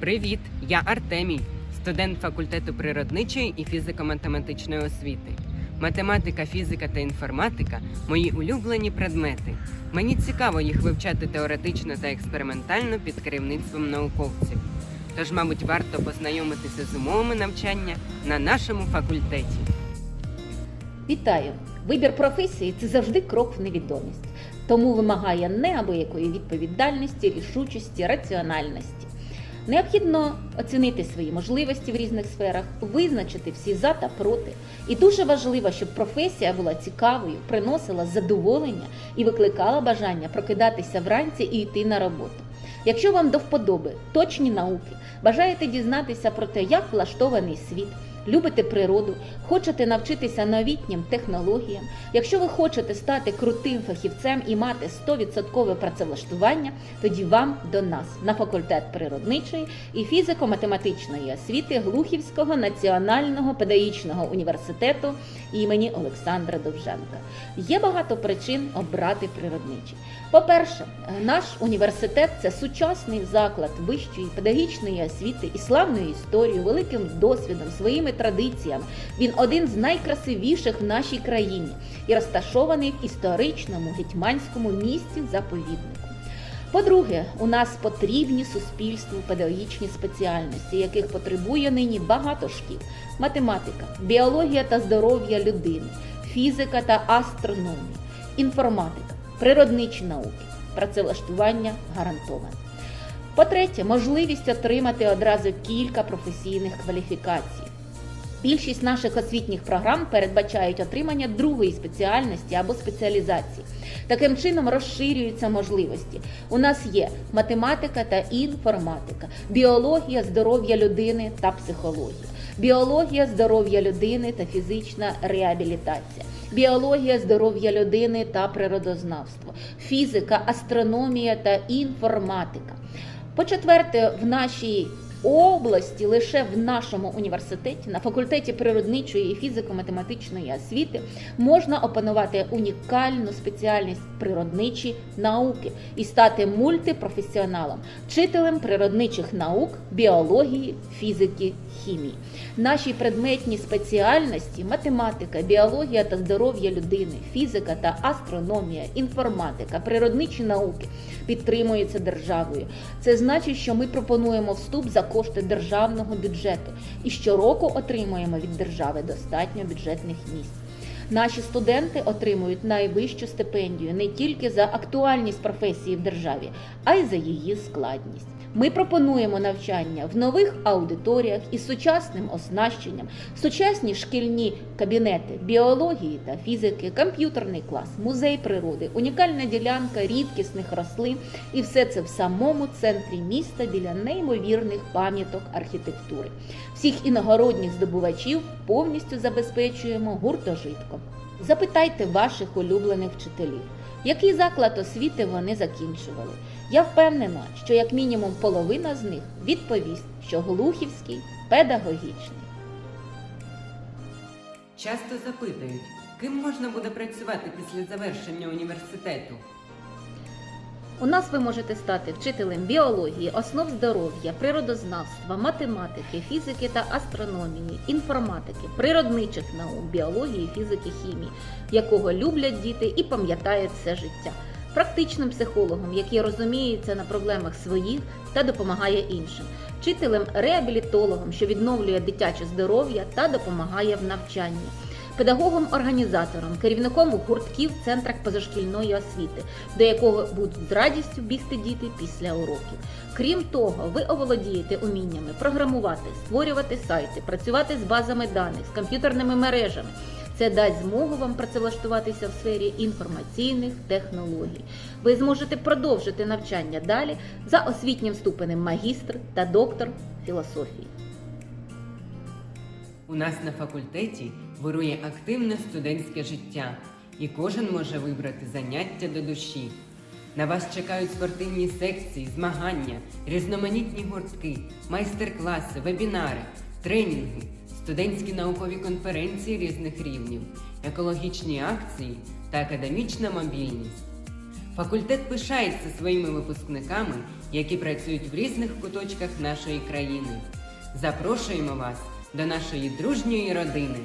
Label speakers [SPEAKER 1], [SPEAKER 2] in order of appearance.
[SPEAKER 1] Привіт! Я Артемій, студент факультету природничої і фізико-математичної освіти. Математика, фізика та інформатика мої улюблені предмети. Мені цікаво їх вивчати теоретично та експериментально під керівництвом науковців. Тож, мабуть, варто познайомитися з умовами навчання на нашому факультеті.
[SPEAKER 2] Вітаю! Вибір професії це завжди крок в невідомість, тому вимагає неабиякої відповідальності, рішучості, раціональності. Необхідно оцінити свої можливості в різних сферах, визначити всі за та проти. І дуже важливо, щоб професія була цікавою, приносила задоволення і викликала бажання прокидатися вранці і йти на роботу. Якщо вам до вподоби точні науки, бажаєте дізнатися про те, як влаштований світ, любите природу, хочете навчитися новітнім технологіям, якщо ви хочете стати крутим фахівцем і мати 100% працевлаштування, тоді вам до нас на факультет природничої і фізико-математичної освіти Глухівського національного педагогічного університету імені Олександра Довженка. Є багато причин обрати природничий. По-перше, наш університет це сучасний заклад вищої педагогічної освіти і славною історією, великим досвідом, своїми традиціями. Він один з найкрасивіших в нашій країні і розташований в історичному гетьманському місті заповіднику. По-друге, у нас потрібні суспільству педагогічні спеціальності, яких потребує нині багато шкіл: математика, біологія та здоров'я людини, фізика та астрономія, інформатика, природничі науки, працевлаштування гарантоване. По-третє, можливість отримати одразу кілька професійних кваліфікацій. Більшість наших освітніх програм передбачають отримання другої спеціальності або спеціалізації. Таким чином розширюються можливості. У нас є математика та інформатика, біологія здоров'я людини та психологія, біологія здоров'я людини та фізична реабілітація, біологія здоров'я людини та природознавство, фізика, астрономія та інформатика. По-четверте, в нашій області лише в нашому університеті на факультеті природничої і фізико-математичної освіти можна опанувати унікальну спеціальність природничі науки і стати мультипрофесіоналом, вчителем природничих наук, біології, фізики, хімії. Наші предметні спеціальності математика, біологія та здоров'я людини, фізика та астрономія, інформатика, природничі науки підтримуються державою. Це значить, що ми пропонуємо вступ за кошти державного бюджету і щороку отримуємо від держави достатньо бюджетних місць. Наші студенти отримують найвищу стипендію не тільки за актуальність професії в державі, а й за її складність. Ми пропонуємо навчання в нових аудиторіях із сучасним оснащенням, сучасні шкільні кабінети біології та фізики, комп'ютерний клас, музей природи, унікальна ділянка рідкісних рослин і все це в самому центрі міста біля неймовірних пам'яток архітектури. Всіх іногородніх здобувачів повністю забезпечуємо гуртожитком. Запитайте ваших улюблених вчителів, який заклад освіти вони закінчували. Я впевнена, що як мінімум половина з них відповість, що Глухівський педагогічний.
[SPEAKER 1] Часто запитують, ким можна буде працювати після завершення університету.
[SPEAKER 2] У нас ви можете стати вчителем біології, основ здоров'я, природознавства, математики, фізики та астрономії, інформатики, природничих наук, біології, фізики, хімії, якого люблять діти і пам'ятають все життя. Практичним психологом, який розуміється на проблемах своїх та допомагає іншим, вчителем реабілітологом, що відновлює дитяче здоров'я та допомагає в навчанні педагогом-організатором, керівником гуртків в центрах позашкільної освіти, до якого будуть з радістю бігти діти після уроків. Крім того, ви оволодієте уміннями програмувати, створювати сайти, працювати з базами даних, з комп'ютерними мережами. Це дасть змогу вам працевлаштуватися в сфері інформаційних технологій. Ви зможете продовжити навчання далі за освітнім ступенем магістр та доктор філософії.
[SPEAKER 1] У нас на факультеті вирує активне студентське життя, і кожен може вибрати заняття до душі. На вас чекають спортивні секції, змагання, різноманітні гуртки, майстер-класи, вебінари, тренінги, студентські наукові конференції різних рівнів, екологічні акції та академічна мобільність. Факультет пишається своїми випускниками, які працюють в різних куточках нашої країни. Запрошуємо вас до нашої дружньої родини.